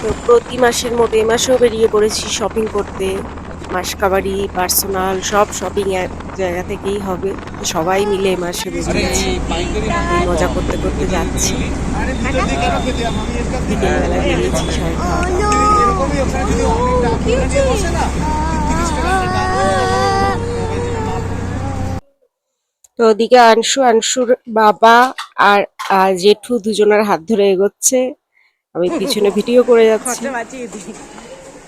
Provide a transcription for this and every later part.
তো প্রতি মাসের মতো এ মাসেও বেরিয়ে পড়েছি শপিং করতে। মাসকাবাড়ি পার্সোনাল সব শপিং এক জায়গা থেকেই হবে। সবাই মিলে এ মাসে বেরিয়েছি এই মজা করতে করতে যাচ্ছি। বিকেলবেলা বেরিয়েছি সবাই তো ওদিকে আংশু আংশুর বাবা আর জেঠু দুজনের হাত ধরে এগোচ্ছে। আমি পিছনে ভিডিও করে যাচ্ছি।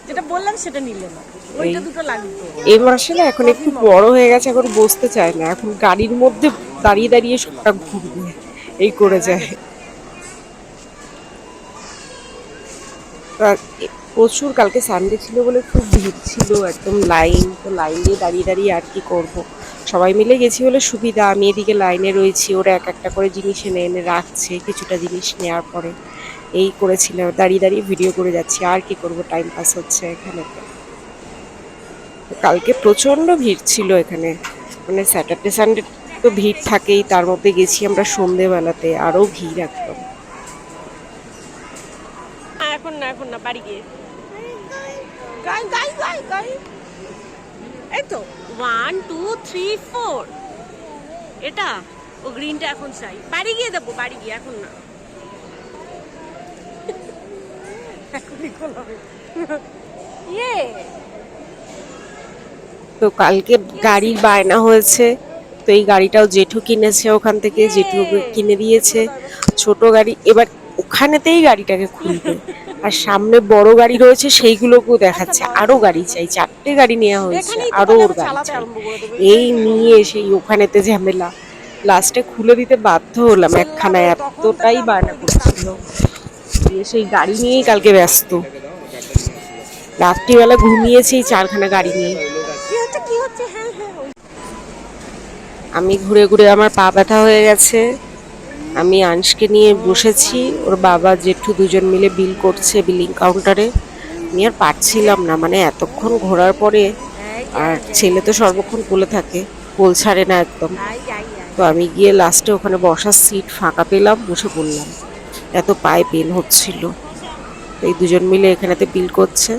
যেটা বললাম সেটা নিলে না। ওইটা দুটো লাগতো এই মাসে না এখন একটু বড় হয়ে গেছে এখন বসতে চায় না। এখন গাড়ির মধ্যে দাঁড়িয়ে দাঁড়িয়ে সবটা ঘুরবে এই করে যায়। প্রচুর কালকে সানডে ছিল বলে খুব ভিড় ছিল একদম লাইন তো লাইন দিয়ে দাঁড়িয়ে দাঁড়িয়ে আর কি করব? সবাই মিলে গেছি বলে সুবিধা আমি এদিকে লাইনে রয়েছি ওরা এক একটা করে জিনিস এনে এনে রাখছে কিছুটা জিনিস নেওয়ার পরে। এই করেছিলাম দাঁড়িয়ে দাঁড়িয়ে ভিডিও করে যাচ্ছি আর কি করব টাইম পাস হচ্ছে এখানে। কালকে প্রচণ্ড ভিড় ছিল এখানে মানে স্যাটারডে সানডে তো ভিড় থাকেই তার মধ্যে গেছি আমরা সন্ধেবেলাতে আরও ভিড় একদম। না, এখন না এখন না বাড়ি গিয়ে। গাই গাই গাই গাই। এই তো। ওয়ান টু থ্রি ফোর এটা? ও গ্রিনটা এখন চাই। বাড়ি গিয়ে দেবো বাড়ি গিয়ে এখন না এখনই খোলাবে ইয়ে। তো কালকে গাড়ির বায়না হয়েছে তো এই গাড়িটাও জেঠু কিনেছে ওখান থেকে জেঠু কিনে দিয়েছে। ছোট গাড়ি এবার ওখানেতেই গাড়িটাকে খুলবে। আর সামনে বড় গাড়ি রয়েছে সেইগুলোকেও দেখাচ্ছে। আরও গাড়ি চাই চারটে গাড়ি নেওয়া হয়েছে আরও ওর গাড়ি চাই। এই নিয়ে সেই ওখানেতে ঝামেলা। লাস্টে খুলে দিতে বাধ্য হলাম একখানা এতটাই বায়না করছিল। দিয়ে সেই গাড়ি নিয়েই কালকে ব্যস্ত। রাত্রিবেলা ঘুমিয়েছি চারখানা গাড়ি নিয়ে। হ্যাঁ হ্যাঁ আমি ঘুরে ঘুরে আমার পা ব্যথা হয়ে গেছে। আমি আংশকে নিয়ে বসেছি। ওর বাবা জেঠু দুজন মিলে বিল করছে বিলিং কাউন্টারে। আমি আর পারছিলাম না মানে এতক্ষণ ঘোরার পরে আর ছেলে তো সর্বক্ষণ কোলে থাকে কোল ছাড়ে না একদম। তো আমি গিয়ে লাস্টে ওখানে বসার সিট ফাঁকা পেলাম বসে পড়লাম। এত পায়ে পেন হচ্ছিল এই দুজন মিলে এখানেতে বিল করছে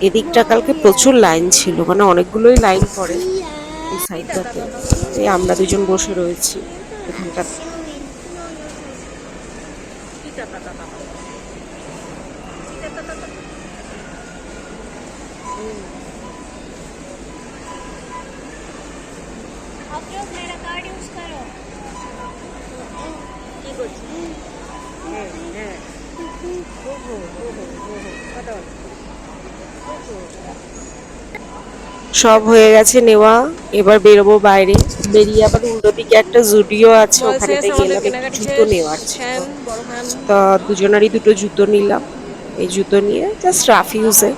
এদিকটা কালকে প্রচুর লাইন ছিল মানে অনেকগুলোই লাইন পড়ে এই সাইডটাতে এই আমরা দুজন বসে রয়েছি এখানটা आप लोग मेरा कार्ड यूज करो কি হ্যাঁ হ্যাঁ কথা বল সব হয়ে গেছে নেওয়া এবার বেরোবো বাইরে। বেরিয়ে আবার উল্টো দিকে একটা জুডিও আছে ওখানে গেলাম একটু জুতো নেওয়ার বড় ফ্যান তা দুজনারই দুটো জুতো নিলাম। এই জুতো নিয়ে জাস্ট রাফ ইউজে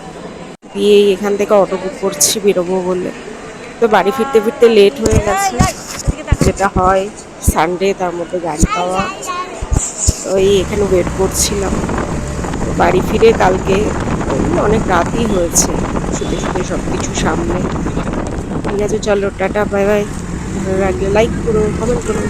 দিয়ে এখান থেকে অটো বুক করছি বেরোবো বলে। তো বাড়ি ফিরতে ফিরতে লেট হয়ে গেছে। যেটা হয়। সানডে তার মধ্যে গাড়ি পাওয়া। এই এখানে ওয়েট করছিলাম। বাড়ি ফিরে কালকে অনেক রাতই হয়েছে। শুতে শুতে সব কিছু সামনে। ঠিক আছে, চলো, টাটা বাই বাই ভালো লাগলে। লাইক করো কমেন্ট করো।